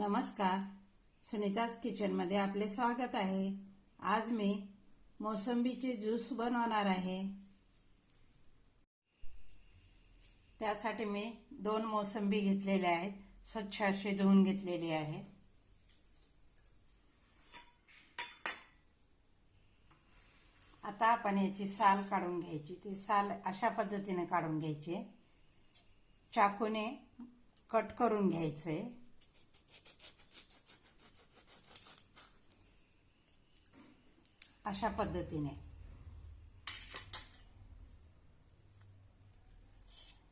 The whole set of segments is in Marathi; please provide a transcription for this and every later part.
नमस्कार. सुनीताज किचनमध्ये आपले स्वागत आहे. आज मी मोसंबीचे ज्यूस बनवणार आहे. त्यासाठी मी दोन मोसंबी घेतलेल्या आहेत. स्वच्छ अशी धुवून घेतलेली आहे. आता आपण याची साल काढून घ्यायची. ती साल अशा पद्धतीने काढून घ्यायची. चाकूने कट करून घ्यायचं. आहे अशा पद्धतीने.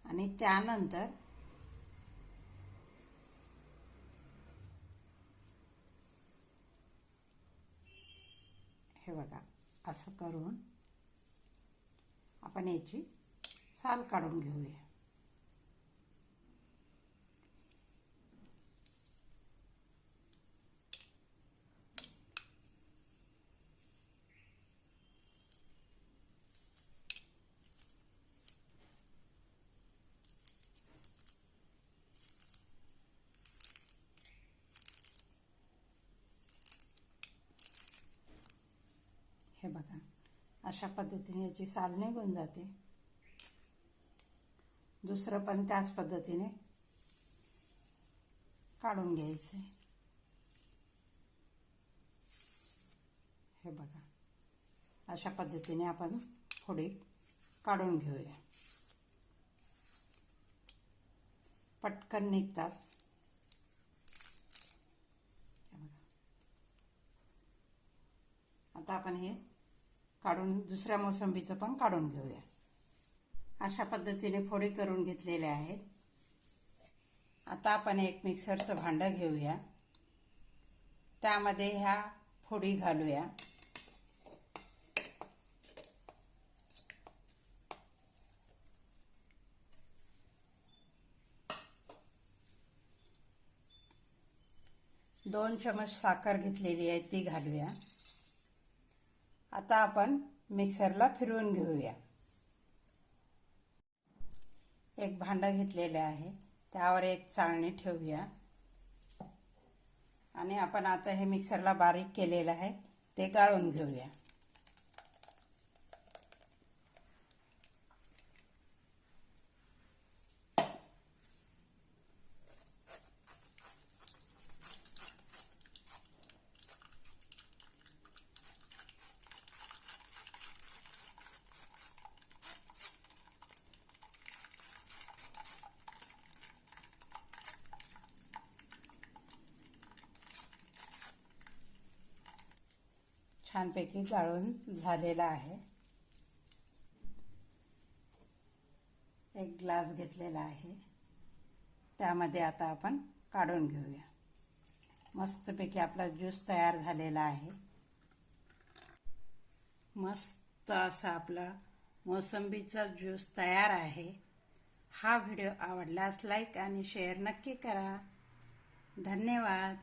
आणि त्यानंतर हे बघा असं करून आपण याची साल काढून घेऊया. हे बघा. अशा पद्धतीने याची साल निघून जाते. दुसरं पण त्याच पद्धतीने काढून घ्यायचं आहे. हे बघा. अशा पद्धतीने आपण थोडी काढून घेऊया. पटकन निघतात हे बघा आता आपण हे काढून दुसऱ्या मोसंबीचं पण काढून घेऊया. अशा पद्धतीने फोडी करून घेतलेले आहेत. आता आपण एक मिक्सरचं भांडं घेऊया. त्यामध्ये ह्या फोडी घालूया. दोन चमच साखर घेतलेली आहे ती घालूया. आता आपण मिक्सरला फिरवून घेऊया. एक भांडं घेतलेलं आहे. त्यावर एक चाळणी ठेवूया. आणि आपण आता हे मिक्सरला बारीक केलेलं आहे. ते गाळून घेऊया. छानपैकी गाळून झालेला आहे. एक ग्लास घेतलेला आहे. त्यामध्ये आता आपण काढून घेऊया. मस्तपैकी आपला ज्यूस तयार झालेला आहे. मस्त असा आपला मोसंबीचा ज्यूस तयार आहे. हा व्हिडिओ आवडल्यास लाईक आणि शेअर नक्की करा. धन्यवाद.